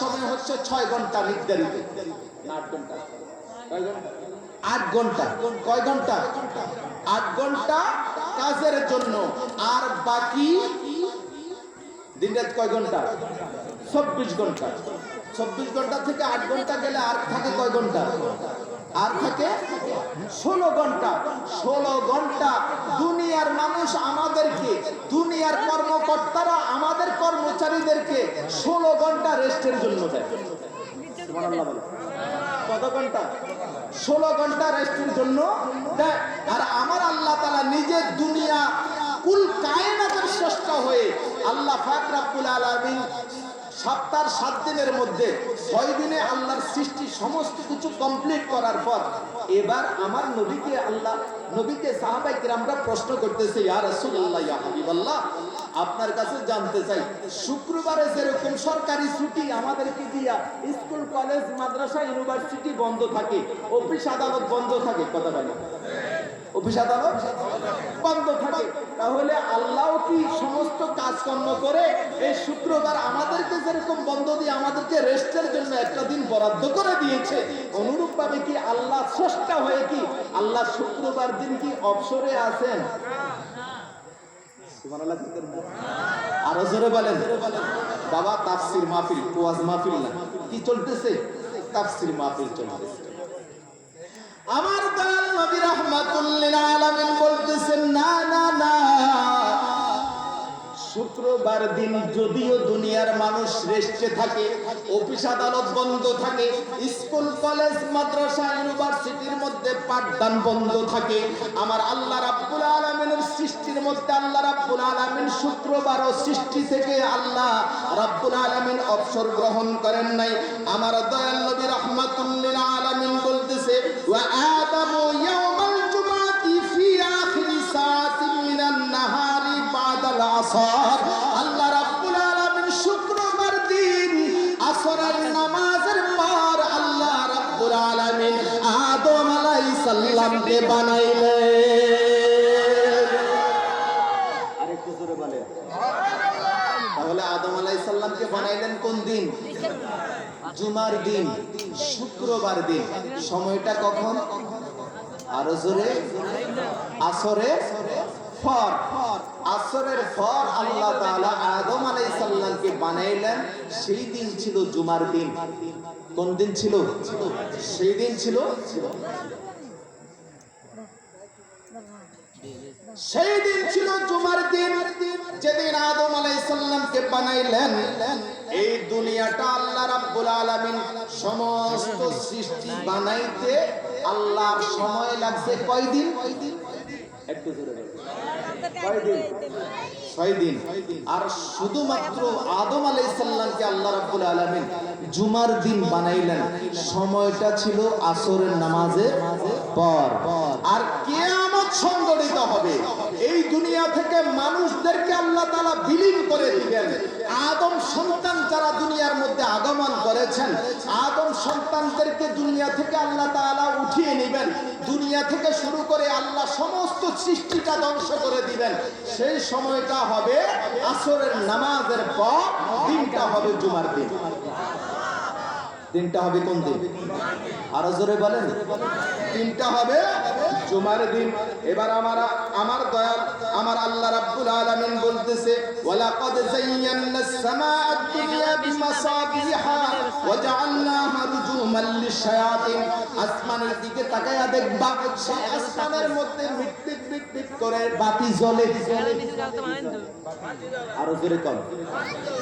সময় হচ্ছে ছয় ঘণ্টা নির্ধারিত। আট ঘণ্টা। কয় ঘণ্টা? আট ঘণ্টা কাজের জন্য। আর বাকি দিনরাত কয় ঘণ্টা? চব্বিশ ঘণ্টা। চব্বিশ ঘণ্টা থেকে আট ঘণ্টা গেলে আর থাকে কয় ঘণ্টা? আর থাকে ষোলো ঘণ্টা ষোলো ঘণ্টা দুনিয়ার মানুষ আমাদেরকে, দুনিয়ার কর্মকর্তারা আমাদের কর্মচারীদেরকে ষোলো ঘণ্টা রেস্টের জন্য দেয়। কত ঘণ্টা? ষোলো ঘণ্টা রেস্টের জন্য দেয়। আর আমার আল্লাহ তালা নিজের দুনিয়া কুল কায়নাতের স্রষ্টা হয়ে আল্লাহ ফাকরাবুল আলমিন সপ্তাহ সাত দিনের মধ্যে ছয় দিনে আল্লাহর সৃষ্টি সমস্ত কিছু কমপ্লিট করার পর এবার আমার নবীকে আল্লাহ, নবীকে সাহাবাই আমরা প্রশ্ন করতেছে, ইয়া রাসূলুল্লাহ, ইয়া আপনার কাছে জানতে চাই, শুক্রবারে যেরকম সরকারি ছুটি আমাদেরকে দিয়া স্কুল, কলেজ, মাদ্রাসা, ইউনিভার্সিটি বন্ধ থাকে, অফিস, আদালত বন্ধ থাকে, কথা বলে অফিস আদালত বন্ধ থাকে। তাহলে আল্লাহ কি সমস্ত করে এই শুক্রবার আমাদেরকে যেরকম বন্ধ দিয়ে আমাদেরকে রেস্টের জন্য একটা দিন বরাদ্দ করে দিয়েছে কি আল্লাহ স্রষ্টা হয়ে কি আল্লাহ শুক্রবার দিন কি অবসরে আছেন? আরও জোরে বলেন। বাবা, তাফসির মাহফিল, ওয়াজ মাহফিল না। কি চলতেছে? তাফসির মাহফিল চলতেছে। শুক্রবার দিন যদিও দুনিয়ার মানুষ রেস্টে থাকে, অফিস আদালত বন্ধ থাকে, স্কুল, কলেজ, মাদ্রাসা, ইউনিভার্সিটির মধ্যে পাঠদান বন্ধ থাকে। আমার আল্লাহ রাব্বুল আলামিনের সৃষ্টির মধ্যে আল্লাহ রাব্বুল আলামিন শুক্রবার ও সৃষ্টি থেকে আল্লাহ রাব্বুল আলামিন অবসর গ্রহণ করেন নাই। আমার দয়াল নবী রাহমাতুল্লিল আলামিন বলতেছে, ওয়া আদামু ইয়াউমাল জুমাতি ফি আখিরি সাআতিন মিনান নাহারি বাদাল আসর। আসরের নামাজের পর আল্লাহ রাব্বুল আলামিন আদম আলাইহিস সালামকে বানাইলেন? আরেকটু জোরে বলেন। তাহলে আদম আলাইহিস বানাইলেন কোন দিন? জুমার দিন, শুক্রবার দিন। সময়টা কখন? আরও জোরে। আসরে ফর ফর। আসরের ফর আল্লাহ তাআলা আদম আলাইহিস সালামকে বানাইলেন, সেই দিন ছিল জুমার দিন। কোন দিন ছিল? সেই দিন ছিল সেই দিন ছিল জুমার দিন। যেদিন আদম আলাইহিস সালামকে বানাইলেন, এই দুনিয়াটা আল্লাহ রাব্বুল আলামিন সমস্ত সৃষ্টি বানাইতে আল্লাহর সময় লাগছে কয়দিন? আর শুধুমাত্র আদম জুমার দিন বানাইলেন। সময়টা ছিল আসরের নামাজের পর। আর কিয়ামত সংগঠিত হবে। এই দুনিয়া থেকে মানুষদেরকে আল্লাহ তাআলা বিলীন করে দিবেন। আদম সন্তান যারা দুনিয়ার মধ্যে আগমন করেছেন, আদম সন্তানদেরকে দুনিয়া থেকে আল্লাহ তাআলা উঠিয়ে নেবেন। দুনিয়া থেকে শুরু করে আল্লাহ সমস্ত সৃষ্টিটা ধ্বংস করে দিবেন। সেই সময়টা হবে আসরের নামাজের পর, দিনটা হবে জুমার দিন। দিনটা হবে কোন দিন? আরও জোরে বলেন। দিনটা হবে জুমার দিন। এবার আমার আমার দয়াল, আমার আল্লাহ রাব্বুল আলামিন বলতেছে, ওয়ালাকাদ যায়্যানাস সামাআদ দুনিয়া বিমাসাবিহা ওয়া জাআলনাহা রুজুমান লিশ-শায়াতিন আসমানের দিকে তাকায়া দেখবা, সেই আসমানের মধ্যে মিটমিট মিটমিট করে বাতি জ্বলে। আরও জোরে কম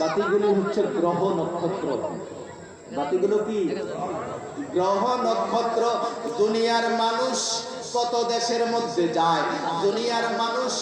বাতিগুলি হচ্ছে গ্রহ নক্ষত্র। বাতিগুলো কি? গ্রহ নক্ষত্র। দুনিয়ার মানুষ কত দেশের মধ্যে যায়? দুনিয়ার মানুষ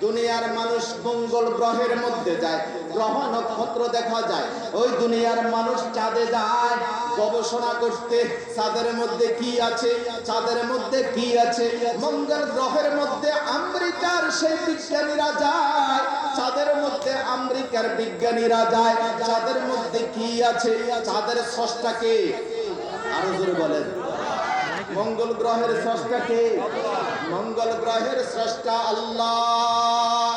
দুনিয়ার মানুষ মঙ্গল গ্রহের মধ্যে যায়। গ্রহ নক্ষত্র দেখা যায়। ওই দুনিয়ার মানুষ চাঁদে যায়। গবেষণা করতে চাঁদের মধ্যে কি আছে? চাঁদের মধ্যে কি আছে? মঙ্গল গ্রহের মধ্যে আমেরিকার সেই বিজ্ঞানীরা যায়। চাঁদের মধ্যে আমেরিকার বিজ্ঞানীরা যায়। চাঁদের মধ্যে কি আছে? চাঁদের স্রষ্টাকে আরও জোরে বলেন। মঙ্গল গ্রহের স্রষ্টাকে। মঙ্গল গ্রহের স্রষ্টা আল্লাহ।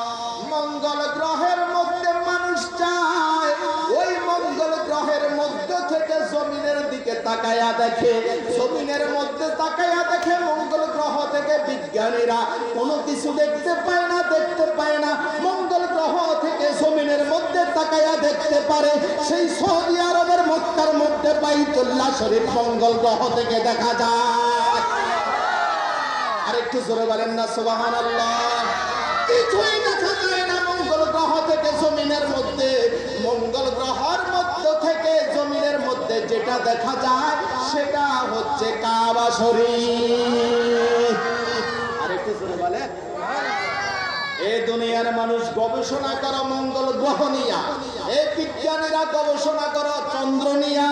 মঙ্গল গ্রহের মধ্যে মানুষ চায়। ওই মঙ্গল গ্রহের মধ্যে থেকে শমিনের দিকে তাকায়া দেখে। জমিনের মধ্যে তাকায়া দেখে মঙ্গল গ্রহ থেকে বিজ্ঞানীরা কোনো কিছু দেখতে পায় না, দেখতে পায় না। মঙ্গল গ্রহ থেকে জমিনের মধ্যে তাকায়া দেখতে পারে। সেই সৌদি আরবের মক্কার মধ্যে বাইতুল্লাহ শরীফ মঙ্গল গ্রহ থেকে দেখা যায়। আরেকটু জোরে বলেন না সুবাহান কিছুই না, মঙ্গল গ্রহ থেকে জমিনের মধ্যে, মঙ্গল গ্রহের মধ্য থেকে জমিনের মধ্যে যেটা দেখা যায়, সেটা হচ্ছে কাবা শরীফ। জোরে বলেন। এ দুনিয়ার মানুষ গবেষণা করো, মঙ্গল গ্রহ নিয়া। এ বিজ্ঞানীরা গবেষণা করো চন্দ্র নিয়া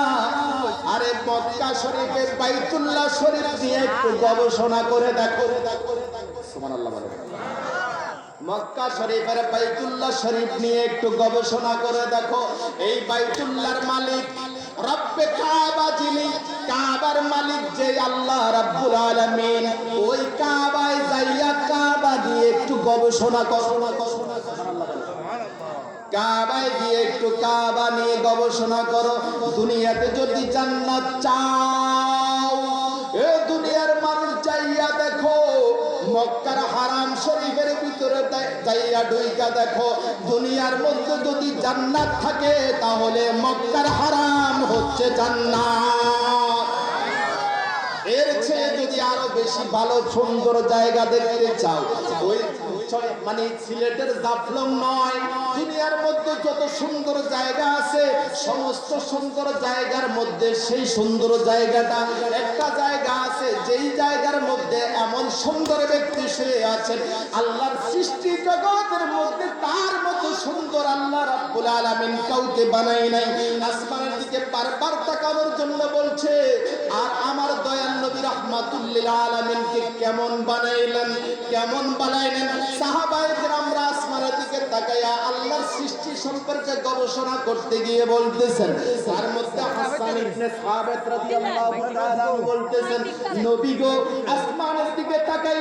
আরে মক্কা শরীফের বাইতুল্লাহ শরীফ নিয়ে একটু গবেষণা করে দেখো। সুবহানাল্লাহ মক্কা শরীফের বাইতুল্লাহ শরীফ নিয়ে একটু গবেষণা করে দেখো। এই বাইতুল্লাহর মালিক রব্বে কাবা যিনি, কাবার মালিক যে আল্লাহ রাব্বুল আলামিন, ওই কাবায় যাইয়া কাবা দিয়ে একটু গবেষণা করো। কাবায় গিয়ে একটু কাবা নিয়ে গবেষণা করো। দুনিয়াতে যদি জান্নাত চাও, এ দুনিয়ার মানুষ যাইয়া দেখো, মক্কার হারাম শরীফের ভিতরে যাই- যাইয়া ডুইকা দেখো। দুনিয়ার মধ্যে যদি জান্নাত থাকে, তাহলে মক্কার হারাম হচ্ছে জান্নাত। এর চেয়ে যদি আরও বেশি ভালো, সুন্দর জায়গা দেখতে চাও, ওই মানে সিলেটের জাফলং নয়, দুনিয়ার মধ্যে যত সুন্দর জায়গা আছে, সমস্ত সুন্দর জায়গার মধ্যে সেই সুন্দর জায়গাটা। একটা জায়গা আছে, যেই জায়গার মধ্যে এমন সুন্দর ব্যক্তি শুয়ে আছেন, আল্লাহর সৃষ্টি জগতের মধ্যে তার সুন্দর আল্লাহ রাব্বুল আলামিন কাউকে বানাই নাই। আসমানের দিকে বারবার তাকানোর জন্য বলছে, আর আমার দয়াল নবী রাহমাতুল্লিল আলামিনকে কেমন বানাইলেন? কেমন বানাইলেন? সাহাবায়ে কেরামরা আসমানের দিকে তাকায়া আল্লাহর সৃষ্টি সম্পর্কে গবেষণা করতে গিয়ে বলতেছেন। তার মধ্যে হাসান ইবনে সাবিত রাদিয়াল্লাহু তাআলা বলতেছেন, নবী গো, আসমানের দিকে আসমানের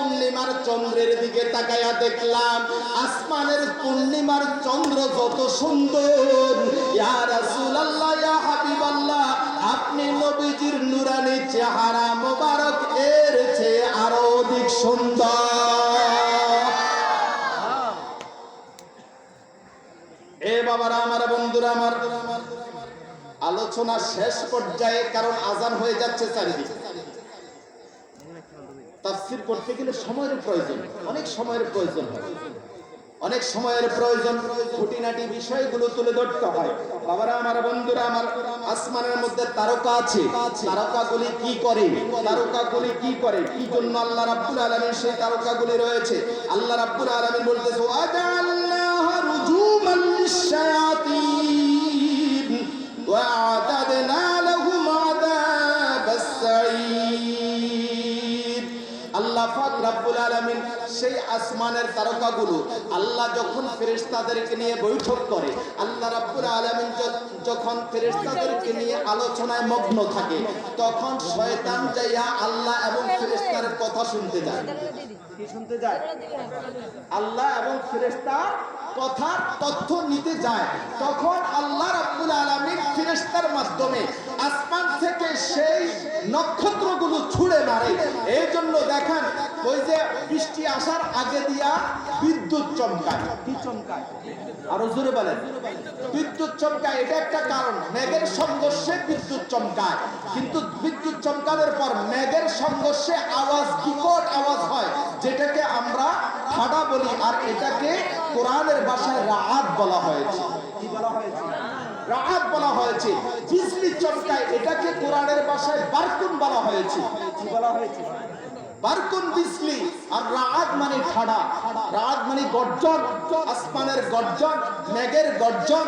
পূর্ণিমার চন্দ্রের দিকে তাকায়া দেখলাম, আসমানের পূর্ণিমার চন্দ্র যত সুন্দর। ইয়া হাবিবাল্লাহ, আপনি নবীজির নুরানি চেহারা মোবারক, এর চেয়ে আরও অধিক সুন্দর। এ বাবারা, আমার বন্ধুরা, আমার আলোচনা শেষ পর্যায়ে, কারণ আজান হয়ে যাচ্ছে চারিদিকে। তাফসির করতে গেলে সময়ের প্রয়োজন। অনেক সময়ের প্রয়োজন হয়। অনেক সময়ের প্রয়োজন, খুঁটিনাটি বিষয়গুলো তুলে ধরতে হয়। বাবারা, আমার বন্ধুরা, আমার আসমানের মধ্যে তারকা আছে। তারকাগুলি কি করে? তারকাগুলি কি করে? কি জন্য আল্লাহ রাব্বুল আলামিন সেই তারকাগুলি রয়েছে? আল্লাহ রাব্বুল আলামিন বলতেছে ওয়াজআলনাহা রুজুমান লিশ-শায়াতিন। আসমানের তারকাগুলো আল্লাহ যখন ফেরেশতাদেরকে নিয়ে বৈঠক করে, আল্লাহ রাব্বুল আলামিন যখন ফেরেশতাদেরকে নিয়ে আলোচনায় মগ্ন থাকে, তখন শয়তান যাইয়া আল্লাহ এবং ফেরেশতার কথা শুনতে যায়। কি শুনতে যায়? আল্লাহ এবং ফেরেশতার কথার তথ্য নিতে যায়। তখন আল্লাহ রাব্বুল আলামিন ফেরেশতার মাধ্যমে সেই নক্ষত্রগুলো ছুঁড়ে মারে। এই জন্য দেখেন ওই যে বৃষ্টি আসার আগে দিয়া বিদ্যুৎ চমকায়। কি চমকায়? আরও জোরে বলেন। বিদ্যুৎ চমকায় এটা একটা কারণ। মেঘের সংঘর্ষে বিদ্যুৎ চমকায়। কিন্তু বিদ্যুৎ চমকানোর পর মেঘের সংঘর্ষে আওয়াজ বিকট আওয়াজ হয় যেটাকে আমরা ফাটা বলি। আর এটাকে কোরআনের ভাষায় রাহাত বলা হয়েছে। কি বলা হয়েছে? রাহাত বলা হয়েছে। বিজলি চমকায় এটাকে কোরআনের ভাষায় বারকুন বলা হয়েছে। কি বলা হয়েছে? বারকুন বিজলি আর রাত মানে ঠাডা। রাত মানে গর্জন, আসমানের গর্জন, মেঘের গর্জন,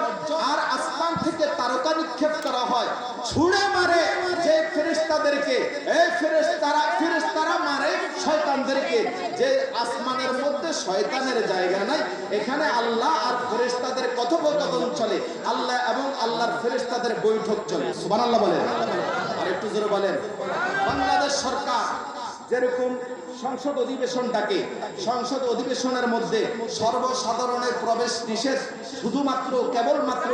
আর আসমান থেকে তারকা নিক্ষেপ করা হয়। ছুঁড়ে মারে যে ফেরেশতাদেরকে এই ফেরেশতারা ফেরেশতারা মারে শয়তানদেরকে। যে আসমানের মধ্যে শয়তানের জায়গা নাই, এখানে আল্লাহ আর ফেরেশতাদের কথোপকথন চলে। আল্লাহ এবং আল্লাহর ফেরেশতাদের বৈঠক চলে। সুবহানাল্লাহ বলেন। আর একটু জোরে বলেন। বাংলাদেশ সরকার যেরকম সংসদ অধিবেশনটাকে সংসদ অধিবেশনের মধ্যে সর্বসাধারণের প্রবেশ নিষেধ শুধুমাত্র কেবলমাত্র